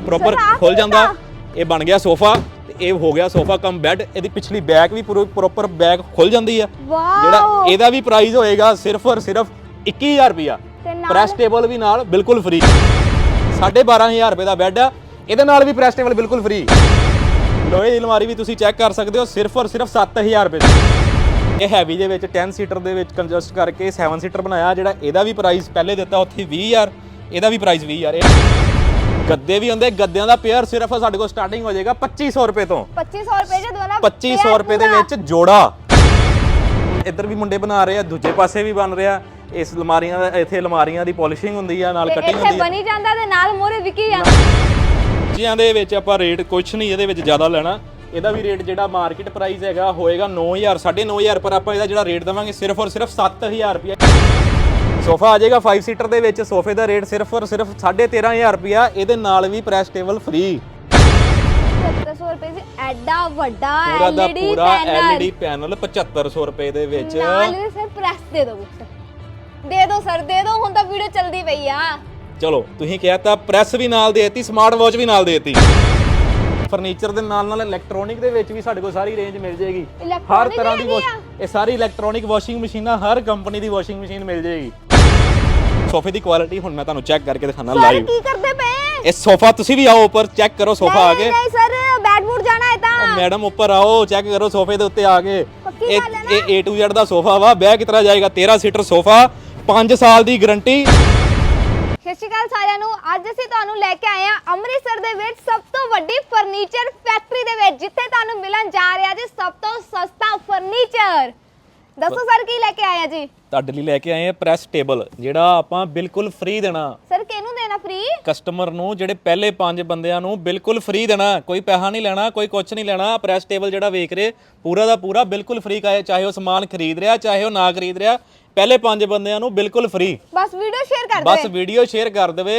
Proper ਖੁੱਲ ਜਾਂਦਾ? ਇਹ ਬਣ ਗਿਆ ਸੋਫਾ ਤੇ ਇਹ ਹੋ ਗਿਆ ਸੋਫਾ ਕਮ ਬੈੱਡ ਇਹਦੀ ਪਿਛਲੀ ਬੈਕ ਵੀ ਪੂਰੀ ਪ੍ਰੋਪਰ ਬੈਕ ਖੁੱਲ ਜਾਂਦੀ ਆ। ਜਿਹੜਾ ਇਹਦਾ ਵੀ ਪ੍ਰਾਈਸ ਹੋਏਗਾ ਸਿਰਫ ਔਰ ਸਿਰਫ 21000 ਰੁਪਿਆ ਪ੍ਰੈਸ ਟੇਬਲ ਵੀ ਨਾਲ ਬਿਲਕੁਲ ਫ੍ਰੀ 12500 ਰੁਪਏ ਦਾ ਬੈੱਡ ਆ। ਇਹਦੇ ਨਾਲ ਵੀ ਪ੍ਰੈਸ ਟੇਬਲ ਬਿਲਕੁਲ ਫ੍ਰੀ ਲੋਹੇ ਦੀ ਅਲਮਾਰੀ ਵੀ ਤੁਸੀਂ ਚੈੱਕ ਕਰ ਸਕਦੇ ਹੋ ਸਿਰਫ ਔਰ ਸਿਰਫ 7000 ਰੁਪਏ ਦੀ। ਇਹ ਹੈਵੀ ਦੇ ਵਿੱਚ 10 ਸੀਟਰ ਦੇ ਵਿੱਚ ਕੰਜਸਟ ਕਰਕੇ 7 ਸੀਟਰ ਬਣਾਇਆ। ਜਿਹੜਾ ਇਹਦਾ ਵੀ ਪ੍ਰਾਈਸ ਪਹਿਲੇ ਦਿੱਤਾ ਉੱਥੇ 20000 ਇਹਦਾ ਵੀ ਪ੍ਰਾਈਸ 20000 ਇਹ ਗੱਦੇ ਵੀ ਹੁੰਦੇ ਗੱਦਿਆਂ ਦਾ ਪੇਅਰ ਸਿਰਫ ਸਾਡੇ ਕੋਲ ਸਟਾਰਟਿੰਗ ਹੋ ਜਾਏਗਾ 2500 ਰੁਪਏ ਤੋਂ। 2500 ਰੁਪਏ ਚ ਦੋਨਾ 2500 ਰੁਪਏ ਦੇ ਵਿੱਚ ਜੋੜਾ। ਇੱਧਰ ਵੀ ਮੁੰਡੇ ਬਣਾ ਰਹੇ ਆ ਦੂਜੇ ਪਾਸੇ ਵੀ ਬਣ ਰਿਹਾ। ਇਸ ਅਲਮਾਰੀਆਂ ਦਾ ਇੱਥੇ ਅਲਮਾਰੀਆਂ ਦੀ ਪਾਲਿਸ਼ਿੰਗ ਹੁੰਦੀ ਆ ਨਾਲ ਕਟਿੰਗ ਹੁੰਦੀ ਆ। ਬਣੀ ਜਾਂਦਾ ਤੇ ਨਾਲ ਮੋਰੇ ਵਿਕੀ ਆ। ਜੀਆਂ ਦੇ ਵਿੱਚ ਆਪਾਂ ਰੇਟ ਕੁਛ ਨਹੀਂ ਇਹਦੇ ਵਿੱਚ ਜ਼ਿਆਦਾ ਲੈਣਾ। ਇਹਦਾ ਵੀ ਰੇਟ ਜਿਹੜਾ ਮਾਰਕੀਟ ਪ੍ਰਾਈਸ ਹੈਗਾ ਹੋਏਗਾ 9000 9500 ਪਰ ਆਪਾਂ ਇਹਦਾ ਜਿਹੜਾ ਰੇਟ ਦਵਾਂਗੇ ਸਿਰਫ ਔਰ ਸਿਰਫ 7000 ਰੁਪਏ। ਸੋਫਾ ਆ ਜਾਏਗਾ 5 ਸੀਟਰ ਦੇ ਵਿੱਚ। ਸੋਫੇ ਦਾ ਰੇਟ ਸਿਰਫ ਔਰ ਸਿਰਫ 13500 ਰੁਪਿਆ ਇਹਦੇ ਨਾਲ ਵੀ ਪ੍ਰੈਸ ਟੇਬਲ ਫ੍ਰੀ 700 ਰੁਪਏ ਚ ਐਡਾ ਵੱਡਾ ਪੂਰਾ ਦਾ LED ਪੂਰਾ ਪੈਨਲ LED ਪੈਨਲ 7500 ਰੁਪਏ ਦੇ ਵਿੱਚ। ਨਾਲ ਇਹਦੇ ਸਰ ਪ੍ਰੈਸ ਦੇ ਦਿਓ ਬੁੱਕਸ ਦੇ ਦਿਓ ਸਰ ਦੇ ਦਿਓ ਹੁਣ ਤਾਂ ਵੀਡੀਓ ਚੱਲਦੀ ਪਈ ਆ। ਚਲੋ ਤੁਸੀਂ ਕਹਿਤਾ ਪ੍ਰੈਸ ਵੀ ਨਾਲ ਦੇਤੀ ਸਮਾਰਟ ਵਾਚ ਵੀ ਨਾਲ ਦੇਤੀ। ਫਰਨੀਚਰ ਦੇ ਨਾਲ ਨਾਲ ਇਲੈਕਟ੍ਰੋਨਿਕ ਦੇ ਵਿੱਚ ਵੀ ਸਾਡੇ ਕੋਲ ਸਾਰੀ ਰੇਂਜ ਮਿਲ ਜੇਗੀ ਹਰ Electronic ਤਰ੍ਹਾਂ ਦੀ ਵੀ ਹੈਗੀ wash- ਇਹ ਸਾਰੀ ਇਲੈਕਟ੍ਰੋਨਿਕ ਵਾਸ਼ਿੰਗ ਮਸ਼ੀਨਾਂ ਹਰ ਕੰਪਨੀ ਦੀ ਵਾਸ਼ਿੰਗ ਮਸ਼ੀਨ ਮਿਲ ਜੇਗੀ ਸੋਫੇ ਦੀ ਕੁਆਲਿਟੀ ਹੁਣ ਮੈਂ ਤੁਹਾਨੂੰ ਚੈੱਕ ਕਰਕੇ ਦਿਖਾਣਾ ਸਰ ਲਾਈਵ ਕੀ ਕਰਦੇ ਪਏ? ਇਹ ਸੋਫਾ ਤੁਸੀਂ ਵੀ ਆਓ ਉੱਪਰ ਚੈੱਕ ਕਰੋ ਸੋਫਾ ਆ ਨਹੀਂ ਕੇ ਨਹੀਂ ਸਰ ਬੈਡ ਬੂਡ ਜਾਣਾ ਹੈ ਤਾਂ। ਮੈਡਮ ਉੱਪਰ ਆਓ ਚੈੱਕ ਕਰੋ ਸੋਫੇ ਦੇ ਉੱਤੇ ਆ ਕੇ। ਪੱਕੀ ਇਹ ਗੱਲ ਹੈ ਨਾ? ਇਹ A to Z ਦਾ ਸੋਫਾ ਵਾ ਬਹਿ ਕਿਤਰਾ ਜਾਏਗਾ? 13 ਸੀਟਰ ਸੋਫਾ 5 ਸਾਲ ਦੀ ਗਾਰੰਟੀ ਸਤਿ ਸ਼੍ਰੀ ਅਕਾਲ ਸਾਰਿਆਂ ਨੂੰ। ਅੱਜ ਅਸੀਂ ਤੁਹਾਨੂੰ ਲੈ ਕੇ ਆਏ ਹਾਂ ਅੰਮ੍ਰਿਤਸਰ ਦੇ ਵਿੱਚ ਸਭ ਤੋਂ ਵੱਡੀ ਫਰਨੀਚਰ ਫੈਕਟਰੀ ਦੇ ਵਿੱਚ ਜਿੱਥੇ ਤੁਹਾਨੂੰ ਮਿਲਣ ਜਾ ਰਿਹਾ ਜੀ ਸਭ ਤੋਂ ਸਸਤਾ ਫਰਨੀਚਰ ਦੱਸੋ ਸਰ ਕੀ ਲੈ ਕੇ ਆਏ ਆ ਜੀ? ਤੁਹਾਡੇ ਲਈ ਲੈ ਕੇ ਆਏ ਆ ਪ੍ਰੈਸ ਟੇਬਲ ਜਿਹੜਾ ਆਪਾਂ ਬਿਲਕੁਲ ਫ੍ਰੀ ਦੇਣਾ। ਸਰ ਕਿਹਨੂੰ ਦੇਣਾ ਫ੍ਰੀ ਕਸਟਮਰ ਨੂੰ ਜਿਹੜੇ ਪਹਿਲੇ ਪੰਜ ਬੰਦਿਆਂ ਨੂੰ ਬਿਲਕੁਲ ਫ੍ਰੀ ਦੇਣਾ। ਕੋਈ ਪੈਸਾ ਨਹੀਂ ਲੈਣਾ ਕੋਈ ਕੁਝ ਨਹੀਂ ਲੈਣਾ। ਪ੍ਰੈਸ ਟੇਬਲ ਜਿਹੜਾ ਵੇਖ ਰਹੇ ਪੂਰਾ ਦਾ ਪੂਰਾ ਬਿਲਕੁਲ ਫ੍ਰੀ ਚਾਹੇ ਉਹ ਸਮਾਨ ਖਰੀਦ ਰਿਹਾ ਚਾਹੇ ਉਹ ਨਾ ਖਰੀਦ ਰਿਹਾ ਪਹਿਲੇ ਪੰਜ ਬੰਦਿਆਂ ਨੂੰ ਬਿਲਕੁਲ ਫ੍ਰੀ ਬਸ ਵੀਡੀਓ ਸ਼ੇਅਰ ਕਰ ਬਸ ਦਿਓ ਵੀਡੀਓ ਸ਼ੇਅਰ ਕਰ ਦੇਵੇ।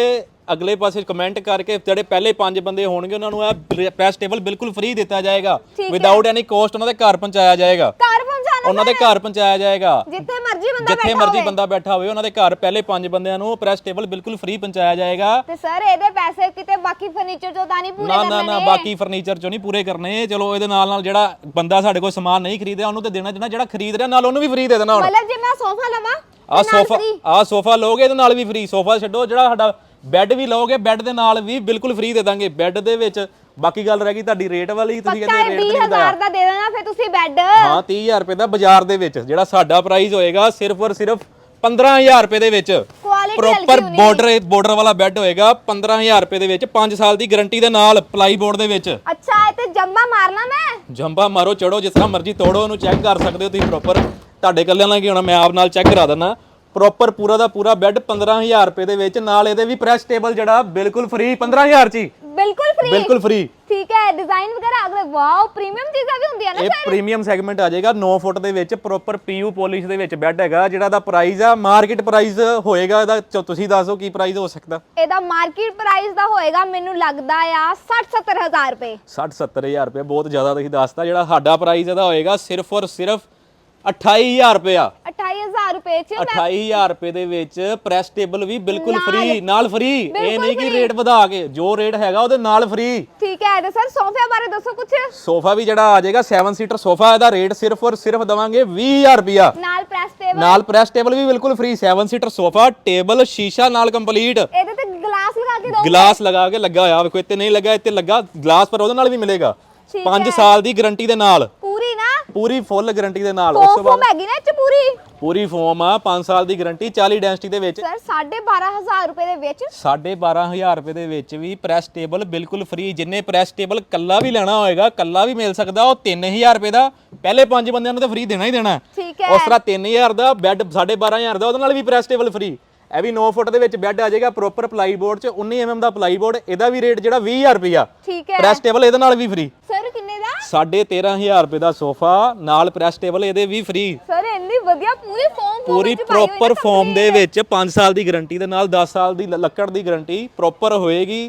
ਅਗਲੇ ਪਾਸੇ ਕਮੈਂਟ ਕਰਕੇ ਜਿਹੜੇ ਪਹਿਲੇ ਪੰਜ ਬੰਦੇ ਹੋਣਗੇ ਉਹਨਾਂ ਨੂੰ ਇਹ ਪ੍ਰੈਸ ਟੇਬਲ ਬਿਲਕੁਲ ਫ੍ਰੀ ਦਿੱਤਾ ਜਾਏਗਾ। ਵਿਦਆਊਟ ਐਨੀ ਕੋਸਟ ਉਹਨਾਂ ਦੇ ਘਰ ਪਹੁੰਚਾਇਆ ਜਾਏਗਾ। ਘਰ ਉਹਨਾਂ ਦੇ ਘਰ ਪਹੁੰਚਾਇਆ ਜਾਏਗਾ। ਜਿੱਥੇ ਮਰਜ਼ੀ ਬੰਦਾ ਜਿੱਥੇ ਬੈਠਾ ਮਰਜ਼ੀ ਹੋਵੇ। ਬੰਦਾ ਬੈਠਾ ਹੋਵੇ ਉਹਨਾਂ ਦੇ ਘਰ ਪਹਿਲੇ ਪੰਜ ਬੰਦਿਆਂ ਨੂੰ ਪ੍ਰੈਸ ਟੇਬਲ ਬਿਲਕੁਲ ਫ੍ਰੀ ਪਹੁੰਚਾਇਆ ਜਾਏਗਾ। ਤੇ ਸਰ ਇਹਦੇ ਪੈਸੇ ਕਿਤੇ ਬਾਕੀ ਫਰਨੀਚਰ ਚੋਂ ਤਾਂ ਨਹੀਂ ਪੂਰੇ ਨਾ ਕਰਨੇ ਨਾ ਨਾ। ਨੇ। ਬਾਕੀ ਫਰਨੀਚਰ ਚੋਂ ਨਹੀਂ ਪੂਰੇ ਕਰਨੇ। ਚਲੋ ਇਹਦੇ ਨਾਲ ਨਾਲ ਜਿਹੜਾ ਬੰਦਾ ਸਾਡੇ ਕੋਲ ਸਮਾਨ ਨਹੀਂ ਖਰੀਦਿਆ ਉਹਨੂੰ ਤੇ ਦੇਣਾ ਜਿਹੜਾ ਜਿਹੜਾ ਖਰੀਦ ਰਿਹਾ ਨਾਲ ਉਹਨੂੰ ਵੀ ਫ੍ਰੀ ਦੇ ਦੇਣਾ ਹੁਣ। ਮਤਲਬ ਜੇ ਮੈਂ ਸੋਫਾ ਲਵਾਂ ਆ ਸੋਫਾ। ਆ ਸੋਫਾ ਲਓਗੇ ਇਹਦੇ ਨਾਲ ਵੀ ਫ੍ਰੀ ਸੋਫਾ ਛੱਡੋ ਜਿਹੜਾ ਸਾਡਾ ਬੈੱਡ ਵੀ ਲਓਗੇ ਬੈੱਡ ਦੇ ਨਾਲ ਵੀ ਬਿਲਕੁਲ ਫ੍ਰੀ ਦੇ ਦਾਂਗੇ। ਬੈੱਡ ਦੇ ਵਿੱਚ ਬਾਕੀ ਗੱਲ ਰਹਿ ਗਈ ਤੁਹਾਡੀ ਰੇਟ ਵਾਲੀ ਤੁਸੀਂ ਪੱਕਾ ਕਹਿੰਦੇ ਰੇਟ ਨਹੀਂ 20000 ਵਧਾਇਆ ਦਾ ਦੇ ਦੇਣਾ ਫਿਰ ਤੁਸੀਂ ਬੈੱਡ। ਹਾਂ 30000 ਰੁਪਏ ਦਾ ਬਾਜ਼ਾਰ ਦੇ ਵਿੱਚ ਜਿਹੜਾ ਸਾਡਾ ਪ੍ਰਾਈਸ ਹੋਏਗਾ ਸਿਰਫ ਔਰ ਸਿਰਫ 15000 ਰੁਪਏ ਦੇ ਵਿੱਚ। ਪ੍ਰੋਪਰ ਬਾਰਡਰ ਬਾਰਡਰ ਵਾਲਾ ਬੈੱਡ ਹੋਏਗਾ 15000 ਰੁਪਏ ਦੇ ਵਿੱਚ 5 ਸਾਲ ਦੀ ਗਾਰੰਟੀ ਦੇ ਨਾਲ ਪਲਾਈ ਬੋਰਡ ਦੇ ਵਿੱਚ। ਅੱਛਾ ਇਹ ਤੇ ਜੰਬਾ ਮਾਰਨਾ ਮੈਂ? ਜੰਬਾ ਮਾਰੋ ਚੜੋ ਜਿਸ ਤਰ੍ਹਾਂ ਮਰਜ਼ੀ ਤੋੜੋ ਉਹਨੂੰ ਚੈੱਕ ਕਰ ਸਕਦੇ ਹੋ ਤੁਸੀਂ ਪ੍ਰੋਪਰ ਤੁਹਾਡੇ ਕੱਲਿਆਂ ਨਾਲ ਕੀ ਹੋਣਾ ਮੈਂ ਆਪ ਨਾਲ ਚੈੱਕ ਕਰਾ ਦਿੰਦਾ। ਪ੍ਰੋਪਰ ਪੂਰਾ ਦਾ ਪੂਰਾ ਬੈੱਡ 15000 ਰੁਪਏ ਦੇ ਵਿੱਚ ਨਾਲ ਇਹਦੇ ਵੀ ਪ੍ਰੈਸ ਟੇਬਲ ਜਿਹੜਾ ਬਿਲਕੁਲ ਫ੍ਰੀ 15000 ਚ ਹੀ ਬਿਲਕੁਲ ਫ੍ਰੀ ਬਿਲਕੁਲ ਫ੍ਰੀ ਠੀਕ ਹੈ ਡਿਜ਼ਾਈਨ ਵਗੈਰਾ ਅਗਲੇ ਵਾਓ ਪ੍ਰੀਮੀਅਮ ਚੀਜ਼ਾਂ ਵੀ ਹੁੰਦੀਆਂ ਨਾ ਇਹ ਪ੍ਰੀਮੀਅਮ ਸੈਗਮੈਂਟ ਆ ਜਾਏਗਾ 9 ਫੁੱਟ ਦੇ ਵਿੱਚ ਪ੍ਰੋਪਰ ਪੀਯੂ ਪੋਲਿਸ਼ ਦੇ ਵਿੱਚ ਬੈੱਡ ਹੈਗਾ ਜਿਹੜਾ ਦਾ ਪ੍ਰਾਈਸ ਆ ਮਾਰਕੀਟ ਪ੍ਰਾਈਸ ਹੋਏਗਾ ਇਹਦਾ ਤੁਸੀਂ ਦੱਸੋ ਕੀ ਪ੍ਰਾਈਸ ਹੋ ਸਕਦਾ। ਇਹਦਾ ਮਾਰਕੀਟ ਪ੍ਰਾਈਸ ਦਾ ਹੋਏਗਾ ਮੈਨੂੰ ਲੱਗਦਾ ਆ 60 70000 ਰੁਪਏ। 60 70000 ਰੁਪਏ ਬਹੁਤ ਜ਼ਿਆਦਾ ਤੁਸੀਂ ਦੱਸਤਾ ਜਿਹੜਾ ਸਾਡਾ ਪ੍ਰਾਈਸ ਇਹਦਾ ਹੋਏਗਾ ਸਿਰਫ ਔਰ ਸਿਰਫ 28000 ਰੁਪਇਆ 28000 ਰੁਪਏ ਚ ਮੈਂ 28000 ਰੁਪਏ ਦੇ ਵਿੱਚ ਪ੍ਰੈਸ ਟੇਬਲ ਵੀ ਬਿਲਕੁਲ। ਫ੍ਰੀ ਨਾਲ ਫ੍ਰੀ ਇਹ ਨਹੀਂ ਕਿ। ਰੇਟ ਵਧਾ ਕੇ ਜੋ ਰੇਟ ਹੈਗਾ ਉਹਦੇ ਨਾਲ ਫ੍ਰੀ ਠੀਕ ਹੈ ਤੇ ਸਰ ਸੋਫਿਆਂ ਬਾਰੇ ਦੱਸੋ ਕੁਝ ਸੋਫਾ ਵੀ ਜਿਹੜਾ ਆ ਜਾਏਗਾ 7 ਸੀਟਰ ਸੋਫਾ ਇਹਦਾ ਰੇਟ ਸਿਰਫ ਔਰ ਸਿਰਫ ਦਵਾਂਗੇ 20000 ਰੁਪਇਆ। ਨਾਲ ਪ੍ਰੈਸ ਟੇਬਲ ਨਾਲ ਪ੍ਰੈਸ ਟੇਬਲ ਵੀ ਬਿਲਕੁਲ ਫ੍ਰੀ 7 ਸੀਟਰ ਸੋਫਾ ਟੇਬਲ ਸ਼ੀਸ਼ਾ ਨਾਲ ਕੰਪਲੀਟ ਇਹਦੇ ਤੇ ਗਲਾਸ ਲਗਾ ਕੇ ਦੋ ਗਲਾਸ ਲਗਾ ਕੇ ਲੱਗਾ ਹੋਇਆ ਵੇਖੋ ਇੱਥੇ ਨਹੀਂ ਲੱਗਾ ਇੱਥੇ ਲੱਗਾ ਗਲਾਸ ਪਰ ਉਹਦੇ ਨਾਲ ਵੀ ਮਿਲੇਗਾ। ਠੀਕ 5 ਸਾਲ ਦੀ ਗਾਰੰਟੀ ਦੇ ਨਾਲ। ਪੂਰੀ ਫੁੱਲ ਗਾਰੰਟੀ ਦੇ ਨਾਲ ਉਸ ਤੋਂ ਬਾਅਦ ਹੈਗੀ ਨਾ ਇਹ ਚ ਪੂਰੀ? ਪੂਰੀ ਫੋਮ ਆ 5 ਸਾਲ ਦੀ ਗਾਰੰਟੀ 40 ਡੈਂਸਿਟੀ ਦੇ ਵਿੱਚ। ਸਰ 12500 ਰੁਪਏ ਦੇ ਵਿੱਚ? 12500 ਰੁਪਏ ਦੇ ਵਿੱਚ ਵੀ ਪ੍ਰੈਸ ਟੇਬਲ ਬਿਲਕੁਲ ਫ੍ਰੀ ਜਿੰਨੇ ਪ੍ਰੈਸ ਟੇਬਲ ਕੱਲਾ ਵੀ ਲੈਣਾ ਹੋਏਗਾ ਕੱਲਾ ਵੀ ਮਿਲ ਸਕਦਾ ਉਹ 3000 ਰੁਪਏ ਦਾ ਪਹਿਲੇ ਪੰਜ ਬੰਦਿਆਂ ਨੂੰ ਤਾਂ ਫ੍ਰੀ ਦੇਣਾ ਹੀ ਦੇਣਾ। ਹੈ। ਠੀਕ ਹੈ। ਉਸ ਤਰ੍ਹਾਂ 3000 ਦਾ ਬੈੱਡ 12500 ਦਾ ਉਹਦੇ ਨਾਲ ਵੀ ਪ੍ਰੈਸ ਟੇਬਲ ਫ੍ਰੀ ਇਹ ਵੀ 9 ਫੁੱਟ ਦੇ ਵਿੱਚ ਬੈੱਡ ਆ ਜਾਏਗਾ ਪ੍ਰੋਪਰ ਪਲਾਈ ਬੋਰਡ 'ਚ 19 mm ਦਾ ਪਲਾਈ ਬੋਰਡ ਇਹਦਾ ਵੀ ਰੇਟ ਜਿਹੜਾ 20000 ਰੁਪਿਆ ਠੀਕ ਹੈ। ਪ੍ਰੈਸ ਟੇਬਲ ਇਹਦੇ ਨਾਲ ਵੀ ਫ੍ਰੀ ਸਰ 13500 ਰੁਪਏ ਦਾ ਸੋਫਾ ਨਾਲ ਪ੍ਰੈਸ ਟੇਬਲ ਇਹਦੇ ਵੀ ਫ੍ਰੀ ਸਰ ਇੰਨੀ ਵਧੀਆ ਪੂਰੀ ਫੋਮ ਪੂਰੀ ਪ੍ਰੋਪਰ ਫਾਰਮ ਦੇ ਵਿੱਚ 5 ਸਾਲ ਦੀ ਗਾਰੰਟੀ ਦੇ ਨਾਲ 10 ਸਾਲ ਦੀ ਲੱਕੜ ਦੀ ਗਾਰੰਟੀ ਪ੍ਰੋਪਰ ਹੋਏਗੀ।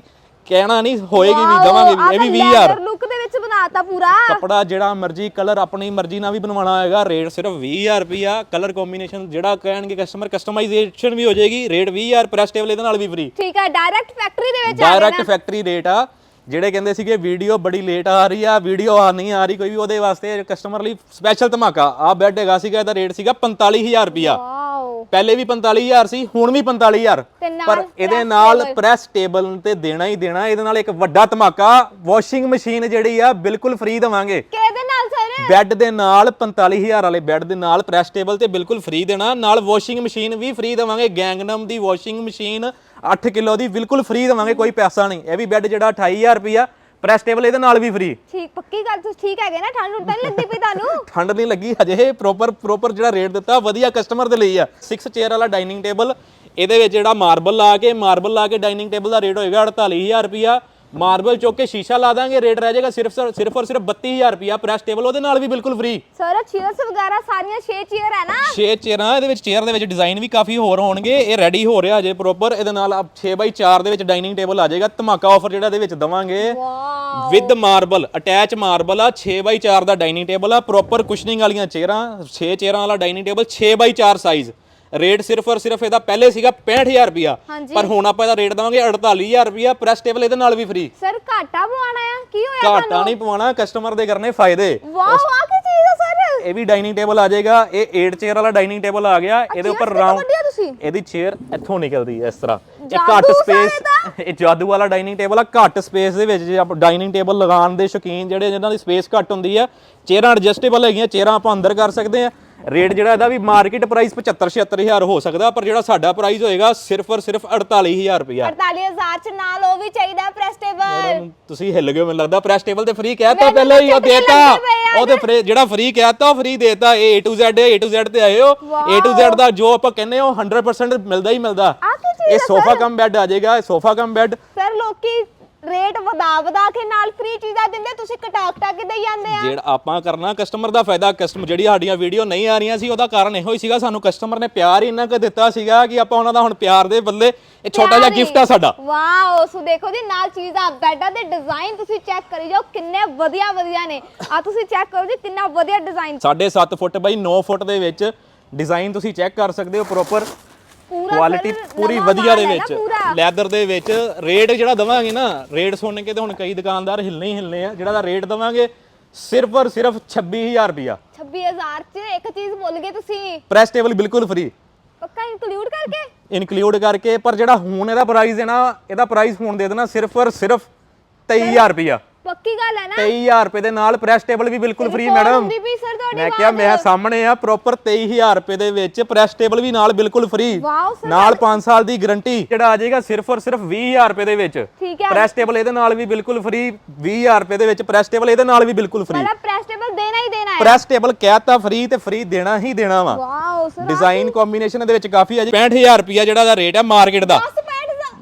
ਕਹਿਣਾ ਨਹੀਂ ਹੋਏਗੀ ਵੀ ਦਵਾਂਗੇ ਵੀ ਇਹ ਵੀ 20000 ਲੁੱਕ ਦੇ ਵਿੱਚ ਬਣਾ ਲਾਤਾ ਪੂਰਾ। ਕੱਪੜਾ ਜਿਹੜਾ ਮਰਜ਼ੀ ਕਲਰ ਆਪਣੀ ਮਰਜ਼ੀ ਨਾਲ ਵੀ ਬਣਵਾਉਣਾ ਹੋਏਗਾ। ਰੇਟ ਸਿਰਫ 20000 ਰੁਪਿਆ ਕਲਰ ਕੰਬੀਨੇਸ਼ਨ ਜਿਹੜਾ ਕਹਿਣਗੇ ਕਸਟਮਰ ਕਸਟਮਾਈਜ਼ੇਸ਼ਨ ਵੀ ਹੋ ਜਾਏਗੀ। ਰੇਟ 20000 ਪ੍ਰੈਸ ਟੇਬਲ ਇਹਦੇ ਨਾਲ ਵੀ ਫ੍ਰੀ ਠੀਕ ਹੈ ਡਾਇਰੈਕਟ ਫੈਕਟਰੀ ਦੇ ਵਿੱਚ ਆ ਡਾਇਰੈਕਟ ਫੈਕਟਰੀ ਰੇਟ ਆ। ਜਿਹੜੇ ਕਹਿੰਦੇ ਸੀਗੇ ਵੀਡੀਓ ਬੜੀ ਲੇਟ ਆ ਰਹੀ ਆ ਵੀਡੀਓ ਆ ਨਹੀਂ ਆ ਰਹੀ ਕੋਈ ਵੀ ਉਹਦੇ ਵਾਸਤੇ ਕਸਟਮਰ ਲਈ ਸਪੈਸ਼ਲ ਧਮਾਕਾ। ਆ ਬੈੱਡ ਹੈਗਾ ਸੀਗਾ ਇਹਦਾ ਰੇਟ ਸੀਗਾ 45000 ਰੁਪਿਆ ਵਾਓ ਪਹਿਲੇ ਵੀ 45000 ਸੀ ਹੁਣ ਵੀ 45000 ਤੇ ਨਾਲ ਪਰ ਇਹਦੇ ਨਾਲ ਪ੍ਰੈਸ ਟੇਬਲ ਤੇ ਦੇਣਾ ਹੀ ਦੇਣਾ ਇਹਦੇ ਨਾਲ ਇੱਕ ਵੱਡਾ ਧਮਾਕਾ ਵਾਸ਼ਿੰਗ ਮਸ਼ੀਨ ਜਿਹੜੀ ਆ ਬਿਲਕੁਲ ਫ੍ਰੀ ਦਵਾਂਗੇ। ਕਿਹਦੇ ਨਾਲ ਸਰ? ਬੈੱਡ ਦੇ ਨਾਲ 45000 ਵਾਲੇ ਬੈੱਡ ਦੇ ਨਾਲ ਪ੍ਰੈਸ ਟੇਬਲ ਤੇ ਬਿਲਕੁਲ ਫ੍ਰੀ ਦੇਣਾ ਨਾਲ ਵਾਸ਼ਿੰਗ ਮਸ਼ੀਨ ਵੀ ਫ੍ਰੀ ਦਵਾਂਗੇ ਗੈਂਗਨਮ ਦੀ ਵਾਸ਼ਿੰਗ ਮਸ਼ੀਨ 8 ਕਿਲੋ ਦੀ ਬਿਲਕੁਲ ਫ੍ਰੀ ਦਵਾਂਗੇ ਕੋਈ ਪੈਸਾ ਨਹੀਂ। ਇਹ ਵੀ ਬੈੱਡ ਜਿਹੜਾ 28000 ਰੁਪਿਆ ਪ੍ਰੈਸ ਟੇਬਲ ਇਹਦੇ ਨਾਲ ਵੀ ਫ੍ਰੀ ਠੀਕ ਪੱਕੀ ਗੱਲ ਤੁਸੀਂ ਠੀਕ ਹੈਗੇ ਨਾ ਠੰਡ ਤਾਂ ਨਹੀਂ ਲੱਗਦੀ ਪਈ ਤੁਹਾਨੂੰ? ਠੰਡ ਨਹੀਂ ਲੱਗੀ ਹਜੇ ਪ੍ਰੋਪਰ ਪ੍ਰੋਪਰ ਜਿਹੜਾ ਰੇਟ ਦਿੱਤਾ ਵਧੀਆ ਕਸਟਮਰ ਦੇ ਲਈ ਆ। 6 ਚੇਅਰ ਵਾਲਾ ਡਾਈਨਿੰਗ ਟੇਬਲ ਇਹਦੇ ਵਿੱਚ ਜਿਹੜਾ ਮਾਰਬਲ ਲਾ ਕੇ ਮਾਰਬਲ ਲਾ ਕੇ ਡਾਈਨਿੰਗ ਟੇਬਲ ਦਾ ਰੇਟ ਹੋਏਗਾ 48000 ਰੁਪਿਆ ਮਾਰਬਲ ਚੁੱਕ ਕੇ ਸ਼ੀਸ਼ਾ ਲਾ ਦਾਂਗੇ ਰੇਟ ਰਹਿ ਜਾਏਗਾ ਸਿਰਫ ਸਿਰਫ ਔਰ ਸਿਰਫ 32000 ਰੁਪਿਆ ਪ੍ਰੈਸ ਟੇਬਲ ਉਹਦੇ ਨਾਲ ਵੀ ਬਿਲਕੁਲ ਫ੍ਰੀ ਸਰ ਚੇਅਰਸ ਵਗੈਰਾ ਸਾਰੀਆਂ 6 ਚੇਅਰ ਹੈ ਨਾ? ਛੇ ਚੇਅਰਾਂ ਇਹਦੇ ਵਿੱਚ ਚੇਅਰ ਦੇ ਵਿੱਚ ਡਿਜ਼ਾਈਨ ਵੀ ਕਾਫੀ ਹੋਰ ਹੋਣਗੇ ਇਹ ਰੈਡੀ ਹੋ ਰਿਹਾ ਅਜੇ ਪ੍ਰੋਪਰ ਇਹਦੇ ਨਾਲ 6x4 ਦੇ ਵਿੱਚ ਡਾਈਨਿੰਗ ਟੇਬਲ ਆ ਜਾਏਗਾ ਧਮਾਕਾ ਆਫਰ ਜਿਹੜਾ ਇਹਦੇ ਵਿੱਚ ਦਵਾਂਗੇ। Wow with marble attach marble ਆ 6x4 ਦਾ ਡਾਈਨਿੰਗ ਟੇਬਲ ਆ ਪ੍ਰੋਪਰ ਕੁਸ਼ਨਿੰਗ ਵਾਲੀਆਂ ਚੇਅਰਾਂ 6 ਚੇਅਰਾਂ ਵਾਲਾ dining table 6x4 size rate ਸਿਰਫ ਔਰ ਸਿਰਫ ਇਹਦਾ ਪਹਿਲੇ ਸੀਗਾ 65000 ਰੁਪਿਆ ਹਾਂਜੀ। ਪਰ ਹੁਣ ਆਪਾਂ ਇਹਦਾ ਰੇਟ ਦਵਾਂਗੇ 48000 ਰੁਪਿਆ ਪ੍ਰੈਸ ਟੇਬਲ ਇਹਦੇ ਨਾਲ ਵੀ ਫ੍ਰੀ ਸਰ ਘਾਟਾ ਪਵਾਣਾ ਆ? ਕੀ ਹੋਇਆ ਘਾਟਾ ਨਹੀਂ ਪਵਾਉਣਾ ਕਸਟਮਰ ਦੇ ਕਰਨੇ ਫਾਇਦੇ। ਵਾਓ ਆ ਕੀ ਚੀਜ਼ ਹੈ ਸਰ? ਇਹ ਵੀ ਡਾਈਨਿੰਗ ਟੇਬਲ ਆ ਜਾਏਗਾ ਇਹ 8 ਚੇਅਰ ਵਾਲਾ ਡਾਈਨਿੰਗ ਟੇਬਲ ਆ ਗਿਆ ਇਹਦੇ ਉੱਪਰ ਰਾਉਂਡ ਆ ਤੁਸੀਂ? ਇਹਦੀ ਚੇਅਰ ਇੱਥੋਂ ਨਿਕਲਦੀ ਹੈ ਇਸ ਤਰ੍ਹਾਂ। ਇਹ ਜਾਦੂ ਘੱਟ ਸਾਰੇ ਸਪੇਸ ਇਹ ਜਾਦੂ ਵਾਲਾ ਡਾਈਨਿੰਗ ਟੇਬਲ ਆ ਘੱਟ ਸਪੇਸ ਦੇ ਵਿੱਚ ਜੇ ਆਪਾਂ ਡਾਈਨਿੰਗ ਟੇਬਲ ਲਗਾਉਣ ਦੇ ਸ਼ੌਕੀਨ ਜਿਹੜੇ ਜਿਨ੍ਹਾਂ ਦੀ ਸਪੇਸ ਘੱਟ ਹੁੰਦੀ ਆ ਚੇਅਰਾਂ ਐਡਜਸਟੇਬਲ ਹੈਗੀਆਂ ਚੇਅਰਾਂ ਆਪਾਂ ਅੰਦਰ ਕਰ ਸਕਦੇ ਆ। ਰੇਟ ਜਿਹੜਾ ਇਹਦਾ ਵੀ ਮਾਰਕੀਟ ਪ੍ਰਾਈਸ 75 76000 ਹੋ ਸਕਦਾ ਪਰ ਜਿਹੜਾ ਸਾਡਾ ਪ੍ਰਾਈਸ ਹੋਏਗਾ ਸਿਰਫ ਔਰ ਸਿਰਫ 48000 ਰੁਪਇਆ। 48000 ਚ ਨਾਲ ਉਹ ਵੀ ਚਾਹੀਦਾ ਪ੍ਰੈਸ ਟੇਬਲ ਤੁਸੀਂ ਹਿੱਲ ਗਏ ਮੈਨੂੰ ਲੱਗਦਾ ਪ੍ਰੈਸ ਟੇਬਲ ਤੇ ਫ੍ਰੀ ਕਹਿਤਾ ਪਹਿਲਾਂ ਹੀ ਉਹ ਦੇਤਾ। ਲੱਗਦੇ ਪਏ ਆ ਉਹ ਤੇ ਫ੍ਰੀ ਜਿਹੜਾ ਫ੍ਰੀ ਕਹਿਤਾ ਉਹ ਫ੍ਰੀ ਦੇਤਾ। ਇਹ A to Z A to Z ਤੇ ਆਏ ਹੋ। A to Z ਦਾ ਜੋ ਆਪਾਂ ਕਹਿੰਦੇ ਹਾਂ ਉਹ 100% ਮਿਲਦਾ ਹੀ ਮਿਲਦਾ। ਇਹ ਸੋਫਾ ਕਮ ਬੈੱਡ ਆ ਜਾਏਗਾ ਇਹ ਸੋਫਾ ਕਮ ਬੈੱਡ ਸਰ ਲੋਕੀ ਰੇਟ ਵਧਾ ਵਧਾ ਕੇ ਨਾਲ ਫ੍ਰੀ ਚੀਜ਼ਾਂ ਦਿੰਦੇ ਤੁਸੀਂ ਕਟਾ ਕਟਾ ਕੇ ਦੇਈ ਜਾਂਦੇ ਆ। ਜਿਹੜਾ ਆਪਾਂ ਕਰਨਾ ਕਸਟਮਰ ਦਾ ਫਾਇਦਾ ਕਸਟਮਰ ਜਿਹੜੀ ਸਾਡੀਆਂ ਵੀਡੀਓ ਨਹੀਂ ਆ ਰਹੀਆਂ ਸੀ ਉਹਦਾ ਕਾਰਨ ਇਹੋ ਹੀ ਸੀਗਾ ਸਾਨੂੰ ਕਸਟਮਰ ਨੇ ਪਿਆਰ ਹੀ ਇੰਨਾ ਕੁ ਦਿੱਤਾ ਸੀਗਾ ਕਿ ਆਪਾਂ ਉਹਨਾਂ ਦਾ ਹੁਣ ਪਿਆਰ ਦੇ ਬਦਲੇ ਇਹ ਛੋਟਾ ਜਿਹਾ ਗਿਫਟ ਆ ਸਾਡਾ। ਵਾਓ ਸੋ ਦੇਖੋ ਜੀ ਨਾਲ ਚੀਜ਼ਾਂ ਬੈਡਾਂ ਦੇ ਡਿਜ਼ਾਈਨ ਤੁਸੀਂ ਚੈੱਕ ਕਰੀ ਜਾਓ ਕਿੰਨੇ ਵਧੀਆ ਵਧੀਆ ਨੇ। ਆ ਤੁਸੀਂ ਚੈੱਕ ਕਰੋ ਜੀ ਕਿੰਨਾ ਵਧੀਆ ਡਿਜ਼ਾਈਨ 7.5 ਫੁੱਟ ਬਾਈ 9 ਫੁੱਟ ਦੇ ਵਿੱਚ ਡਿਜ਼ਾਈਨ ਤੁਸੀਂ ਚੈੱਕ ਕਰ ਸਕਦੇ ਹੋ ਪ੍ਰੋਪਰ ਪੂਰਾ ਕੁਆਲਿਟੀ ਪੂਰੀ ਨਵਾਂ ਵਧੀਆ ਦੇ ਮਾਲ ਵਿੱਚ। ਪੂਰਾ। ਲੈਦਰ ਦੇ ਵਿੱਚ ਰੇਟ ਜਿਹੜਾ ਦਵਾਂਗੇ ਨਾ ਰੇਟ ਸੁਣ ਕੇ ਤੇ ਹੁਣ ਕਈ ਦੁਕਾਨਦਾਰ ਹਿਲਨੇ ਹੀ ਹਿਲਨੇ ਆ ਜਿਹੜਾ ਦਾ ਰੇਟ ਦਵਾਂਗੇ ਸਿਰਫ ਔਰ ਸਿਰਫ 26000 ਰੁਪਿਆ 26000 ਚ ਇੱਕ ਚੀਜ਼ ਭੁੱਲ ਗਏ ਤੁਸੀਂ? ਪ੍ਰੈਸ ਟੇਬਲ ਬਿਲਕੁਲ ਫ੍ਰੀ ਪੱਕਾ ਇਨਕਲੂਡ ਕਰਕੇ? ਇਨਕਲੂਡ ਕਰਕੇ ਪਰ ਜਿਹੜਾ ਹੁਣ ਇਹਦਾ ਪ੍ਰਾਈਸ ਹੈ ਨਾ ਇਹਦਾ ਪ੍ਰਾਈਸ ਹੁਣ ਦੇ ਦੇਣਾ ਸਿਰਫ ਔਰ ਸਿਰਫ 23000 ਰੁਪਿਆ ਪੱਕੀ ਗੱਲ ਹੈ ਨਾ? 23000 ਰੁਪਏ ਦੇ ਨਾਲ ਪ੍ਰੈਸ ਟੇਬਲ ਵੀ ਬਿਲਕੁਲ ਫ੍ਰੀ ਮੈਡਮ ਹੁੰਦੀ ਤੁਹਾਡੀ ਮੈਂ ਕਿਹਾ ਆਵਾਜ਼। ਮੈਂ ਸਾਹਮਣੇ ਆ ਪ੍ਰੋਪਰ 23000 ਰੁਪਏ ਦੇ ਵਿੱਚ ਪ੍ਰੈਸ ਟੇਬਲ ਵੀ ਨਾਲ ਬਿਲਕੁਲ ਫ੍ਰੀ ਵਾਓ ਨਾਲ 5 ਸਾਲ ਦੀ ਗਾਰੰਟੀ ਜਿਹੜਾ ਆ ਜਾਏਗਾ ਸਿਰਫ ਔਰ ਸਿਰਫ 20000 ਰੁਪਏ ਦੇ ਵਿੱਚ। ਠੀਕ ਹੈ। ਪ੍ਰੈਸ ਟੇਬਲ ਇਹਦੇ ਨਾਲ ਵੀ ਬਿਲਕੁਲ ਫ੍ਰੀ 20000 ਰੁਪਏ ਦੇ ਵਿੱਚ ਪ੍ਰੈਸ ਟੇਬਲ ਇਹਦੇ ਨਾਲ ਵੀ ਬਿਲਕੁਲ ਫ੍ਰੀ ਮਤਲਬ ਪ੍ਰੈਸ ਟੇਬਲ ਦੇਣਾ ਹੀ ਦੇਣਾ ਹੈ। ਪ੍ਰੈਸ ਟੇਬਲ ਕਹਿਤਾ ਫ੍ਰੀ ਤੇ ਫ੍ਰੀ ਦੇਣਾ ਹੀ ਦੇਣਾ ਵਾ। ਵਾਓ ਸਰ ਡਿਜ਼ਾਈਨ ਕੰਬੀਨੇਸ਼ਨ ਦੇ ਵਿੱਚ ਕਾਫੀ ਆ ਜੀ। 65000 ਰੁਪਿਆ ਜਿਹੜਾ ਦਾ ਰੇਟ ਹੈ ਮਾਰਕੀਟ ਦਾ। 10 ਪੈਂਟ ਦਾ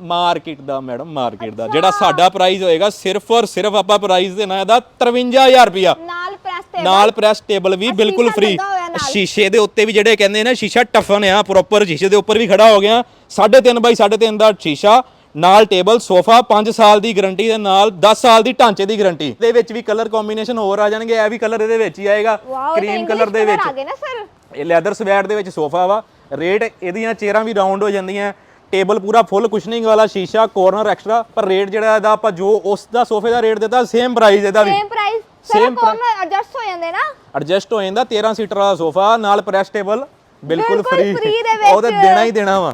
ਮਾਰਕੀਟ ਦਾ ਮੈਡਮ ਮਾਰਕੀਟ ਦਾ। ਜਿਹੜਾ ਸਾਡਾ ਪ੍ਰਾਈਸ ਹੋਏਗਾ ਸਿਰਫ ਔਰ ਸਿਰਫ ਆਪਾਂ ਪ੍ਰਾਈਸ ਦੇਣਾ ਇਹਦਾ 53000 ਰੁਪਿਆ ਨਾਲ ਪ੍ਰੈਸ ਟੇਬਲ ਨਾਲ ਪ੍ਰੈਸ ਟੇਬਲ ਵੀ ਬਿਲਕੁਲ ਫ੍ਰੀ। ਸ਼ੀਸ਼ੇ ਦੇ ਉੱਤੇ ਵੀ ਜਿਹੜੇ ਕਹਿੰਦੇ ਨੇ ਸ਼ੀਸ਼ਾ ਟਫਨ ਆ ਪ੍ਰੋਪਰ ਸ਼ੀਸ਼ੇ ਦੇ ਉੱਪਰ ਵੀ ਖੜਾ ਹੋ ਗਿਆ। 3.5 ਬਾਈ 3.5 ਦਾ ਸ਼ੀਸ਼ਾ। ਨਾਲ ਟੇਬਲ ਸੋਫਾ 5 ਸਾਲ ਦੀ ਗਾਰੰਟੀ ਦੇ ਨਾਲ 10 ਸਾਲ ਦੀ ਢਾਂਚੇ ਦੀ ਗਾਰੰਟੀ ਇਹਦੇ ਵਿੱਚ ਵੀ ਕਲਰ ਕੰਬੀਨੇਸ਼ਨ ਹੋਰ ਆ ਜਾਣਗੇ ਇਹ ਵੀ ਕਲਰ ਇਹਦੇ ਵਿੱਚ ਹੀ ਆਏਗਾ। ਕਰੀਮ ਕਲਰ ਦੇ ਵਿੱਚ। ਇਹ ਲੈਦਰ ਸਵੈਟ ਦੇ ਵਿੱਚ ਸੋਫਾ ਵਾ। ਰੇਟ ਇਹਦੀਆਂ ਚੇਅਰਾਂ ਵੀ ਰਾਉਂਡ ਹੋ ਜਾਂਦੀਆਂ। ਟੇਬਲ ਪੂਰਾ ਫੁੱਲ ਕੁਸ਼ਨਿੰਗ ਵਾਲਾ ਸ਼ੀਸ਼ਾ ਕੋਰਨਰ ਐਕਸਟਰਾ ਪਰ ਰੇਟ ਜਿਹੜਾ ਇਹਦਾ ਆਪਾਂ ਜੋ ਉਸ ਦਾ ਸੋਫੇ ਦਾ ਰੇਟ ਦਿੱਤਾ ਸੇਮ ਪ੍ਰਾਈਸ ਇਹਦਾ ਵੀ। Same price sir Same corner adjust ਹੋ ਜਾਂਦੇ ਨਾ। ਐਡਜਸਟ ਹੋ ਜਾਂਦਾ 13 ਸੀਟਰ ਵਾਲਾ ਸੋਫਾ ਨਾਲ ਪ੍ਰੈਸ ਟੇਬਲ ਬਿਲਕੁਲ ਬਿਲਕੁਲ ਫ੍ਰੀ free ਦੇ ਵਿੱਚ। ਉਹ ਤਾਂ ਦੇਣਾ ਹੀ ਦੇਣਾ ਵਾ।